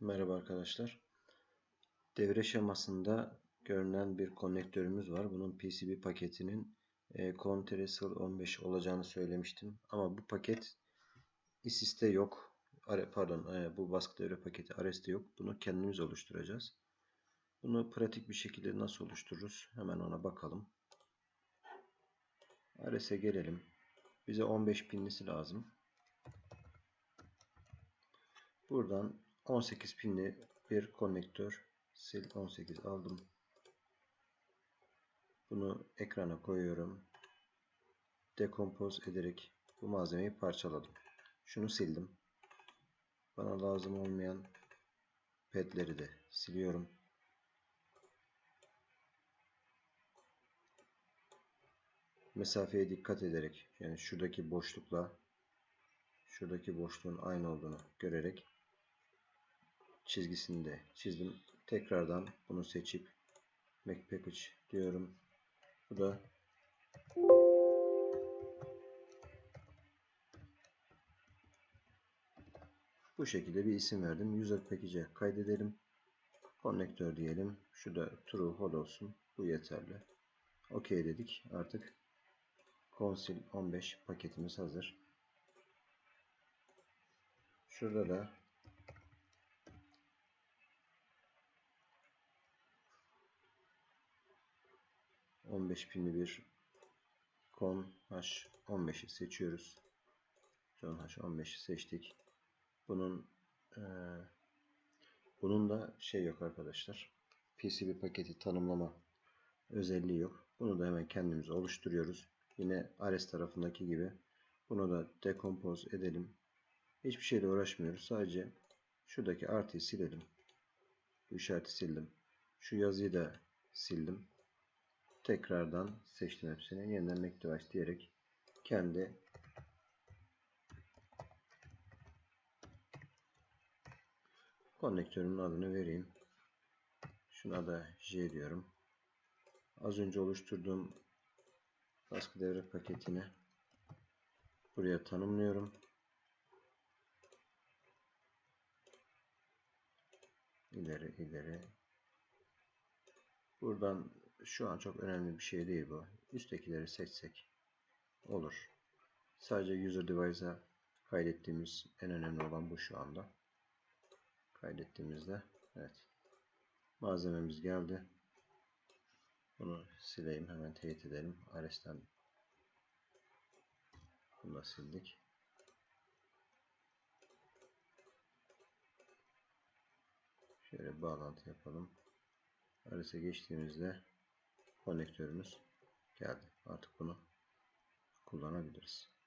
Merhaba arkadaşlar. Devre şemasında görünen bir konnektörümüz var. Bunun PCB paketinin e, Contresol 15 olacağını söylemiştim. Ama bu paket ISIS'te yok. Pardon, e, bu baskı devre paketi Ares'te yok. Bunu kendimiz oluşturacağız. Bunu pratik bir şekilde nasıl oluştururuz? Hemen ona bakalım. Ares'e gelelim. Bize 15 pinlisi lazım. Buradan 18 pinli bir konnektör sil 18 aldım. Bunu ekrana koyuyorum. Dekompoz ederek bu malzemeyi parçaladım. Şunu sildim. Bana lazım olmayan pedleri de siliyorum. Mesafeye dikkat ederek yani şuradaki boşlukla şuradaki boşluğun aynı olduğunu görerek çizgisini de çizdim. Tekrardan bunu seçip Make Package diyorum. Bu da bu şekilde bir isim verdim. User Package'e kaydedelim. Konnektör diyelim. Şu da True Hot olsun. Bu yeterli. OK dedik. Artık Consil 15 paketimiz hazır. Şurada da 15 pinli bir Con H15'i seçiyoruz. Con H15'i seçtik. Bunun e, bunun da şey yok arkadaşlar. PCB paketi tanımlama özelliği yok. Bunu da hemen kendimiz oluşturuyoruz. Yine Ares tarafındaki gibi bunu da dekompose edelim. Hiçbir şeyle uğraşmıyoruz. Sadece şuradaki artıyı silelim. Bu işareti sildim. Şu yazıyı da sildim tekrardan seçtim hepsini. Yeniden Make Device diyerek kendi konnektörümün adını vereyim. Şuna da J diyorum. Az önce oluşturduğum baskı devre paketini buraya tanımlıyorum. İleri ileri. Buradan şu an çok önemli bir şey değil bu. Üsttekileri seçsek olur. Sadece user device'a kaydettiğimiz en önemli olan bu şu anda. Kaydettiğimizde evet. Malzememiz geldi. Bunu sileyim hemen teyit edelim. Ares'ten bunu da sildik. Şöyle bağlantı yapalım. Ares'e geçtiğimizde konnektörümüz geldi. Artık bunu kullanabiliriz.